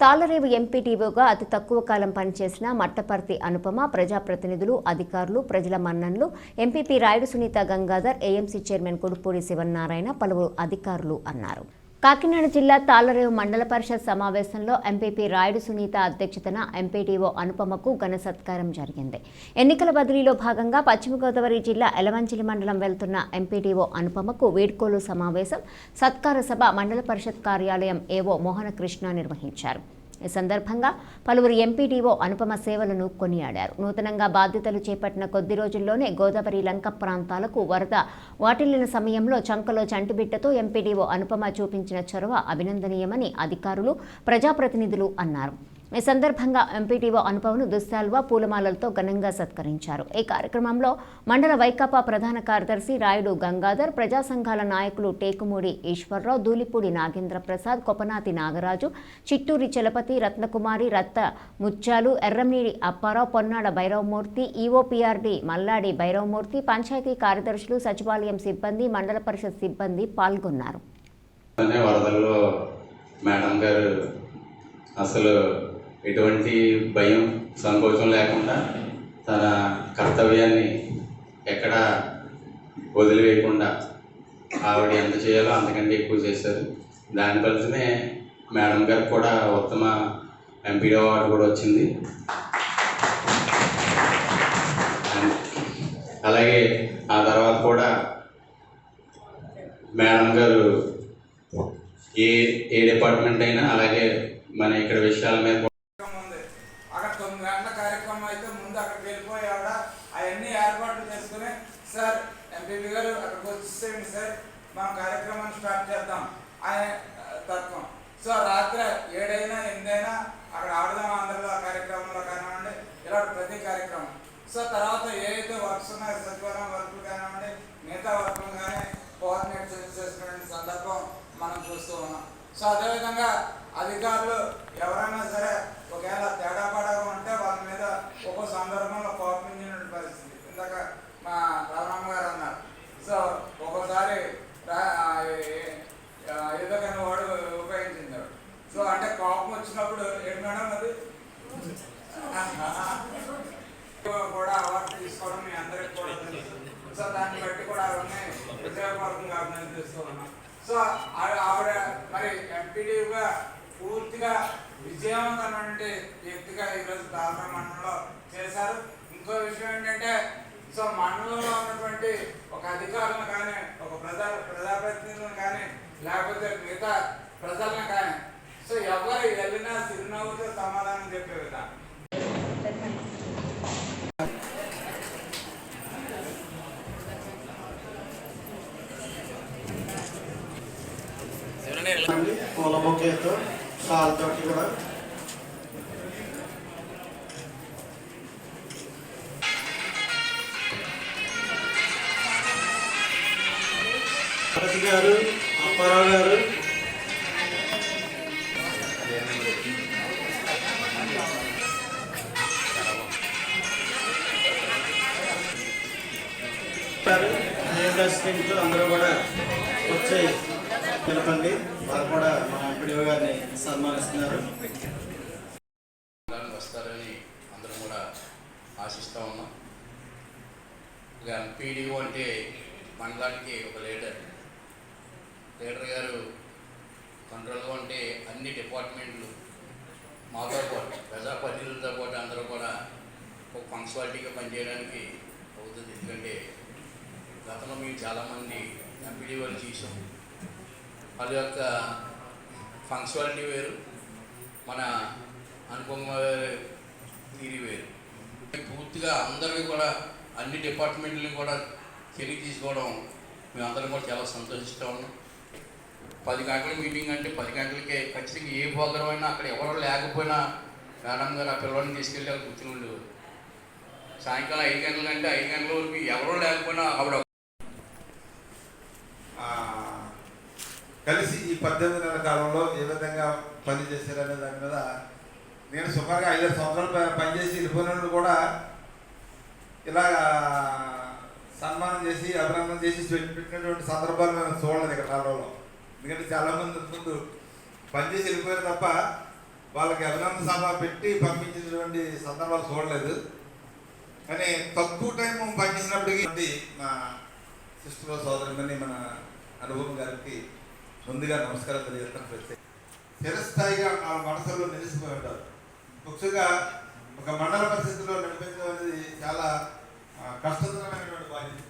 తాళరేవు ఎంపీటీఓగా అతి తక్కువ కాలం పనిచేసిన మట్టపర్తి అనుపమ ప్రజాప్రతినిధులు అధికారులు ప్రజల మన్నన్లు MPP Rayudu Sunitha Gangadhar AMC chairman Kodupudi Sivanarayana పలువురు అధికారులు అన్నారు. కాకినాడ జిల్లా తాళరేవు మండల పరిషత్ సమావేశంలో ఎంపీపీ రాయుడు సునీత అధ్యక్షతన ఎంపీటీఓ అనుపమకు ఘన సత్కారం జరిగింది. ఎన్నికల బదిలీలో భాగంగా పశ్చిమ గోదావరి జిల్లా ఎలవంచిలి మండలం వెళ్తున్న ఎంపీటీఓ అనుపమకు వీడ్కోలు సమావేశం సత్కార సభ మండల పరిషత్ కార్యాలయం ఏవో మోహన కృష్ణ నిర్వహించారు. ఈ సందర్భంగా పలువురు ఎంపీటీఓ అనుపమ సేవలను కొనియాడారు. నూతనంగా బాధ్యతలు చేపట్టిన కొద్ది రోజుల్లోనే గోదావరి లంక ప్రాంతాలకు వరద వాటిల్లిన సమయంలో చంకలో చంటిబిట్టతో ఎంపీడీఓ అనుపమ చూపించిన చొరవ అభినందనీయమని అధికారులు ప్రజాప్రతినిధులు అన్నారు. ఈ సందర్భంగా ఎంపీటీఓ అనుపవను దుస్సాల్వా పూలమాలలతో ఘనంగా సత్కరించారు. ఈ కార్యక్రమంలో మండల వైకాపా ప్రధాన కార్యదర్శి రాయుడు గంగాధర్ ప్రజా సంఘాల నాయకులు టేకుమూడి ఈశ్వరరావు దూలిపూడి నాగేంద్ర ప్రసాద్ కొపనాతి నాగరాజు చిట్టూరి చలపతి రత్నకుమారి రత్త ముత్యాలు ఎర్రంనీడి అప్పారావు పొన్నాడ భైరవమూర్తి ఈఓపీఆర్డి మల్లాడి భైరవమూర్తి పంచాయతీ కార్యదర్శులు సచివాలయం సిబ్బంది మండల పరిషత్ సిబ్బంది పాల్గొన్నారు. వరదల్లో మేడం గారు అసలు ఎటువంటి భయం సంకోచం లేకుండా తన కర్తవ్యాన్ని ఎక్కడ వదిలివేయకుండా ఆవిడ ఎంత చేయాలో అంతకంటే ఎక్కువ చేశారు. దాని ఫలితమే మేడం గారికి కూడా ఉత్తమ ఎంపీడీ అవార్డు కూడా వచ్చింది. అలాగే ఆ తర్వాత కూడా మేడం గారు ఏ ఏ డిపార్ట్మెంట్ అయినా అలాగే మన ఇక్కడ విషయాల మీద ఏర్పాట్లు చేసుకుని సార్ ఎంపీపీ గారు అక్కడికి వచ్చేసేయండి సార్. మనం కార్యక్రమాన్ని స్టార్ట్ చేద్దాం. అనే తత్వం. సో రాత్రి ఏడైనా ఎనిమిదైనా అక్కడ ఆడదాం ఆంధ్రలో ఆ కార్యక్రమంలో కానివ్వండి ఇలా ప్రతి కార్యక్రమం. సో తర్వాత ఏదైతే వర్క్స్ ఉన్నాయో సచివాలయం వర్క్లు కానివ్వండి మిగతా వర్కులు కానీ కోఆర్డినేట్ చేసుకునే సందర్భం మనం చూస్తూ ఉన్నాం. సో అదేవిధంగా అధికారులు ఎవరైనా సరే ఒకవేళ తేడా పడగా ఉంటే వాళ్ళ మీద ఒక్కో సందర్భంలో కోపించిన పరిస్థితి ఇందాక మా రమణమ్మ గారు అన్నారు సో ఒక్కోసారి రా- ఆ, ఏ- ఆ, ఏదో కానీ వాడు ఉపయోగించింది ఆవిడ. సో అంటే కోపం వచ్చినప్పుడు ఏంటి మేడం అది కూడా అవార్డు తీసుకోవడం మీ అందరికి కూడా తెలుసు సో దాన్ని బట్టి కూడా అవన్నీ హృదయపూర్వకంగా అభినందిస్తూ ఉన్నాం సో ఆవిడ మరి ఎంపీడీగా పూర్తిగా విజయవంతమైనటువంటి వ్యక్తిగా ఈరోజు దాల్రా మండలంలో చేశారు. ఇంకో విషయం ఏంటంటే సో మండలంలో ఉన్నటువంటి ఒక అధికారులను కానీ ఒక ప్రజా ప్రజాప్రతినిధులను కానీ లేకపోతే మిగతా ప్రజలను కానీ సో ఎవరు వెళ్ళినా చిరునవ్వుతో సమాధానం చెప్పే విధానం. పూల బొకేతో షాల్ తోటి కూడా. భారతి గారు అప్పారావు గారు. అందరూ కూడా వచ్చాయి. నిలబండి వారు కూడా మా ఎంపీడీఓ గారిని సన్మానిస్తున్నారు. వస్తారని అందరం కూడా ఆశిస్తూ ఉన్నాం. ఇక ఎంపీడీఓ అంటే మండలానికి ఒక లీడర్. లీడర్ గారు కంట్రోల్గా ఉంటే అన్ని డిపార్ట్మెంట్లు మాతో పాటు ప్రజాప్రతినిధులతో పాటు అందరూ కూడా ఒక పంక్చువాలిటీగా పనిచేయడానికి అవుతుంది ఎందుకంటే గతంలో మేము చాలామంది ఎంపీడీ వాళ్ళు చేసాం వాళ్ళ యొక్క ఫంక్షువాలిటీ వేరు మన అనుపమ తీరి వేరు. పూర్తిగా అందరికీ కూడా అన్ని డిపార్ట్మెంట్లను కూడా తిరిగి తీసుకోవడం మేమందరం కూడా చాలా సంతోషిస్తూ ఉన్నాం. పది గంటల మీటింగ్ అంటే పది గంటలకే ఖచ్చితంగా ఏ ప్రోగ్రాం అయినా అక్కడ ఎవరు లేకపోయినా మేడం గారు ఆ పిల్లల్ని తీసుకెళ్ళి వాళ్ళు కూర్చుని ఉండేవారు. సాయంకాలం ఐదు గంటలకంటే ఐదు గంటల వరకు ఎవరో లేకపోయినా ఆవిడ ఆ, కలిసి ఈ పద్దెనిమిది నెలల కాలంలో ఏ విధంగా పనిచేశారనే దాని మీద నేను సుమారుగా ఐదు సంవత్సరాలు పనిచేసి వెళ్ళిపోయినప్పుడు కూడా ఇలా సన్మానం చేసి అభినందన చేసి పెట్టి- పెట్టినటువంటి సందర్భాలు నేను చూడలేదు ఇక్కడ కాలంలో ఎందుకంటే చాలామంది ముందు పనిచేసి వెళ్ళిపోయారు తప్ప వాళ్ళకి అభినందన సభ పెట్టి పంపించినటువంటి సందర్భాలు చూడలేదు. కానీ తక్కువ టైం పనిచేసినప్పటికీ మా సిస్టర్ సోదరుని మన అనుభవం గారికి ముందుగా నమస్కారం తెలియజేస్తాను ప్రత్యేక చిరస్థాయిగా ఆ మనసులో నిలిచిపోయి ఉంటారు ముఖ్యంగా ఒక మండల పరిస్థితిలో నడిపించడం అనేది చాలా కష్టతరమైనటువంటి బాధ్యత.